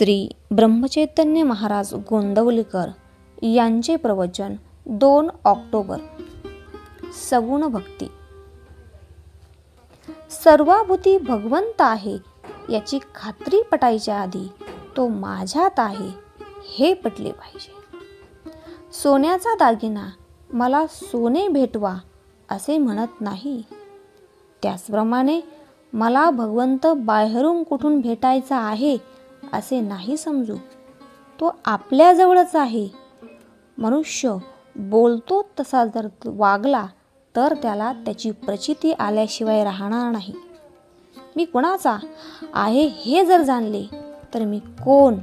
श्री ब्रह्मचैतन्य महाराज गोंदवलीकर यांचे प्रवचन दोन ऑक्टोबर. सगुण भक्ती. सर्वाभूती भगवंत आहे याची खात्री पटायच्या आधी तो माझ्यात आहे हे पटले पाहिजे. सोन्याचा दागिना मला सोने भेटवा असे म्हणत नाही. त्याचप्रमाणे मला भगवंत बाहेरून कुठून भेटायचा आहे असे नाही समजू. तो आपल्याजवळच आहे. मनुष्य बोलतो तसा जर वागला तर त्याला त्याची प्रचिती आल्याशिवाय राहणार नाही. मी कोणाचा आहे हे जर जाणले तर मी कोण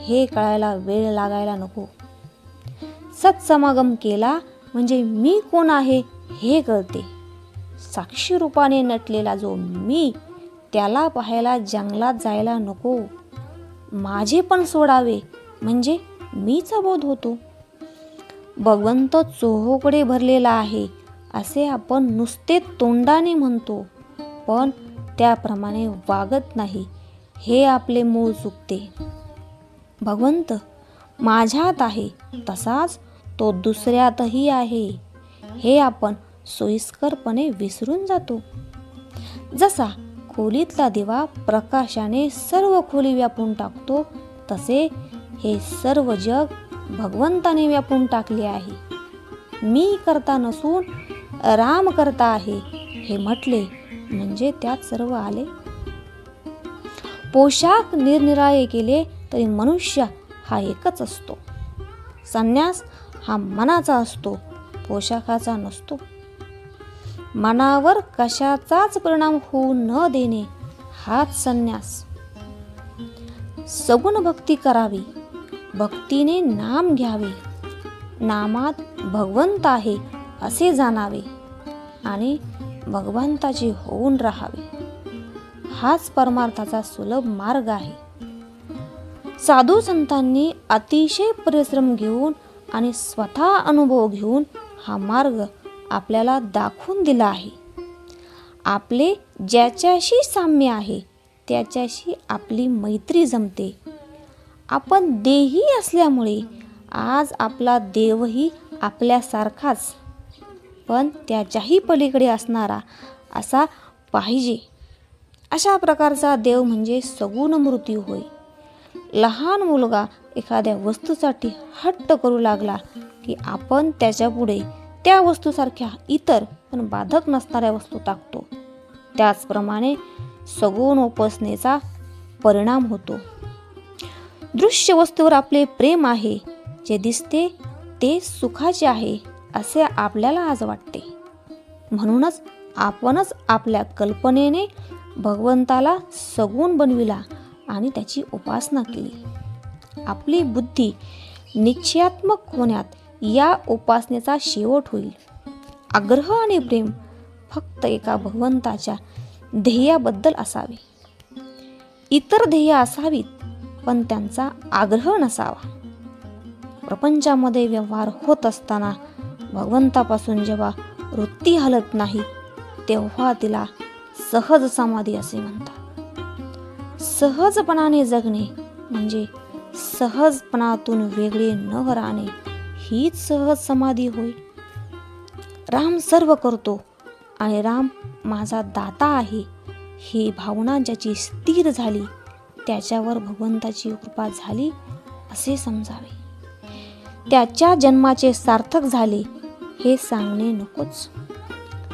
हे कळायला वेळ लागायला नको. सत्समागम केला म्हणजे मी कोण आहे हे कळते. साक्षी रूपाने नटलेला जो मी त्याला पाहायला जंगलात जायला नको. माझे पण सोडावे. म्हणजे मीच बोध होतो. भगवंत चोहोकडे भरलेला आहे असे आपण नुसते तोंडाने म्हणतो. पण त्याप्रमाणे वागत नाही हे आपले मूळ चुकते. भगवंत माझ्यात आहे तसाच तो दुसऱ्यातही आहे. हे आपण सोयीस्करपणे विसरून जातो. जसा खोलीतला दिवा प्रकाशाने सर्व खोली व्यापून टाकतो तसे हे सर्व जग भगवंताने व्यापून टाकले आहे. मी करता नसून राम करता आहे हे म्हटले म्हणजे त्यात सर्व आले. पोशाख निरनिराळे केले तरी मनुष्य हा एकच असतो. संन्यास हा मनाचा असतो पोशाखाचा नसतो. मनावर कशाचाच परिणाम होऊ न देणे हाच संन्यास. सगुण भक्ती करावी भक्तीने नाम घ्यावे नामात भगवंत आहे असे जाणावे आणि भगवंताचे होऊन राहावे. हाच परमार्थाचा सुलभ मार्ग आहे. साधू संतांनी अतिशय परिश्रम घेऊन आणि स्वतः अनुभव घेऊन हा मार्ग आपल्याला दाखवून दिला आहे. आपले ज्याच्याशी साम्य आहे त्याच्याशी आपली मैत्री जमते. आपण देही असल्यामुळे आज आपला देवही आपल्यासारखाच पण त्याच्याही पलीकडे असणारा असा पाहिजे. अशा प्रकारचा देव म्हणजे सगुण मृत्यू होय. लहान मुलगा एखाद्या वस्तूसाठी हट्ट करू लागला की आपण त्याच्यापुढे त्या वस्तूसारख्या इतर पण बाधक नसणाऱ्या वस्तू टाकतो. त्याचप्रमाणे सगुण उपासनेचा परिणाम होतो. दृश्य वस्तूवर आपले प्रेम आहे. जे दिसते ते सुखाचे आहे असे आपल्याला आज वाटते. म्हणूनच आपणच आपल्या कल्पनेने भगवंताला सगुण बनविला आणि त्याची उपासना केली. आपली बुद्धी निश्चयात्मक होण्यात या उपासनेचा शेवट होईल. आग्रह आणि प्रेम फक्त एका भगवंताच्या ध्येयाबद्दल असावे. इतर ध्येय असावीत पण त्यांचा आग्रह नसावा. प्रपंचामध्ये व्यवहार होत असताना भगवंतापासून जेव्हा वृत्ती हलत नाही तेव्हा तिला सहज समाधी असे म्हणतात. सहजपणाने जगणे म्हणजे सहजपणातून वेगळे न राहणे हीच सहज समाधी होय. राम सर्व करतो आणि राम माझा दाता आहे. ही भावना ज्याची स्थिर झाली त्याच्यावर भगवंताची कृपा झाली असे समजावे. त्याच्या जन्माचे सार्थक झाले हे सांगणे नकोच.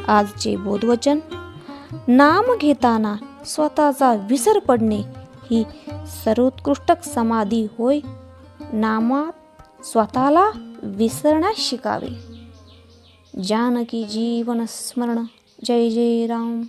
आजचे बोधवचन नाम घेताना स्वतःचा विसर पडणे ही सर्वोत्कृष्ट समाधी होय. नामात स्वतःला विसरण्यास शिकावे. जानकी जीवन स्मरण. जय जय राम.